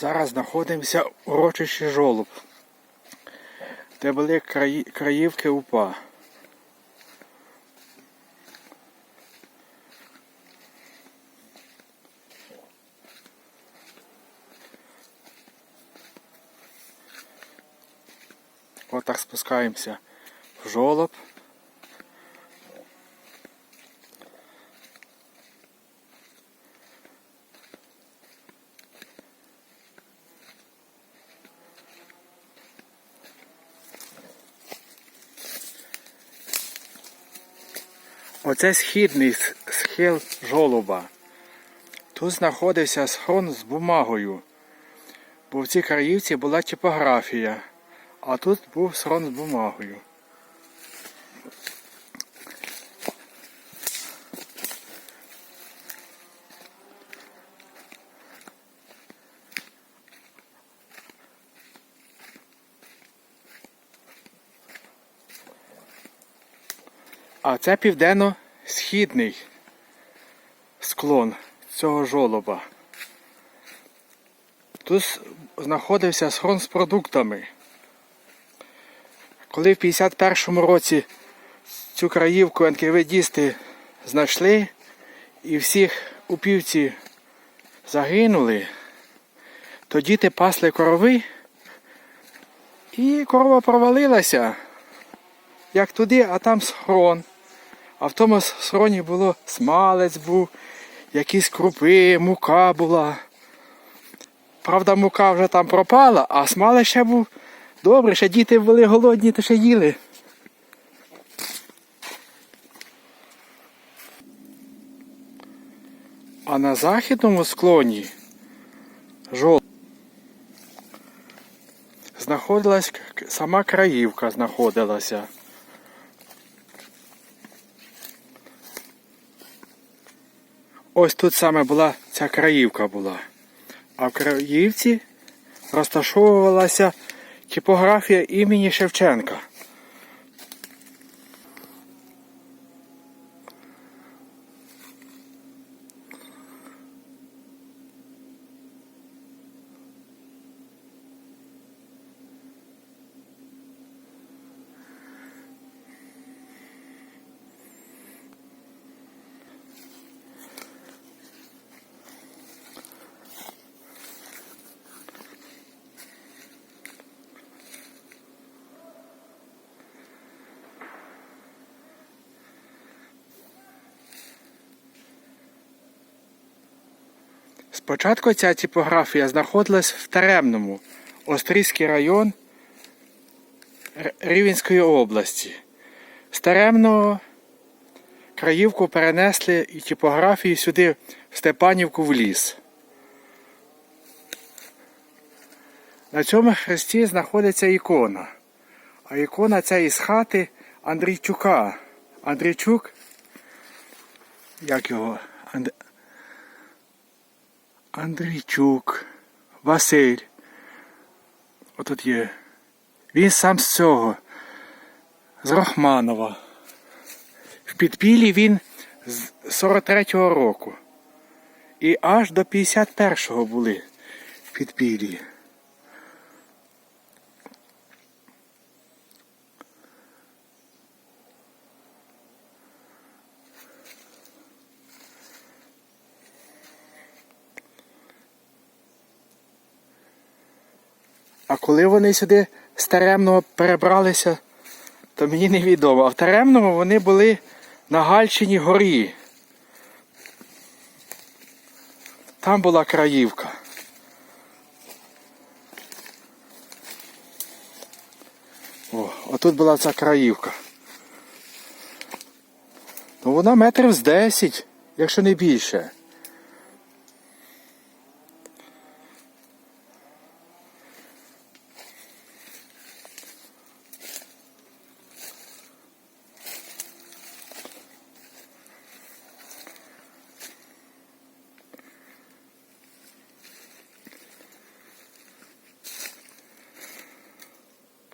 Зараз знаходимося в урочищі жолоб, де були краї... краївки УПА. Отак спускаємося в жолоб. Оце східний схил жолоба. Тут знаходився схрон з бумагою, бо в цій краївці була типографія, а тут був схрон з бумагою. А це південно-східний склон цього жолоба. Тут знаходився схрон з продуктами. Коли в 51-му році цю краївку НКВДісти знайшли і всіх упівці загинули, то діти пасли корови і корова провалилася. Як туди, а там схрон. А в тому схроні було смалець був, якісь крупи, мука була. Правда, мука вже там пропала, а смалець ще був добре, ще діти були голодні, то ще їли. А на західному склоні жол... знаходилась сама краївка знаходилася. Ось тут саме була ця краївка була. А в краївці розташовувалася типографія імені Шевченка. Спочатку ця типографія знаходилась в Теремному, Острізький район Рівенської області. З Теремного краївку перенесли і типографію сюди, в Степанівку в ліс. На цьому хресті знаходиться ікона. А ікона ця із хати Андрійчука. Андрійчук, як його? Анд... Андрійчук, Василь. Отут є. Він сам з цього, з Рахманова. В підпіллі він з 43-го року. І аж до 51-го були в підпіллі. А коли вони сюди з Теремного перебралися, то мені невідомо. А в Теремному вони були на Гальчині горі. Там була краївка. О, отут була ця краївка. Ну вона метрів з 10, якщо не більше.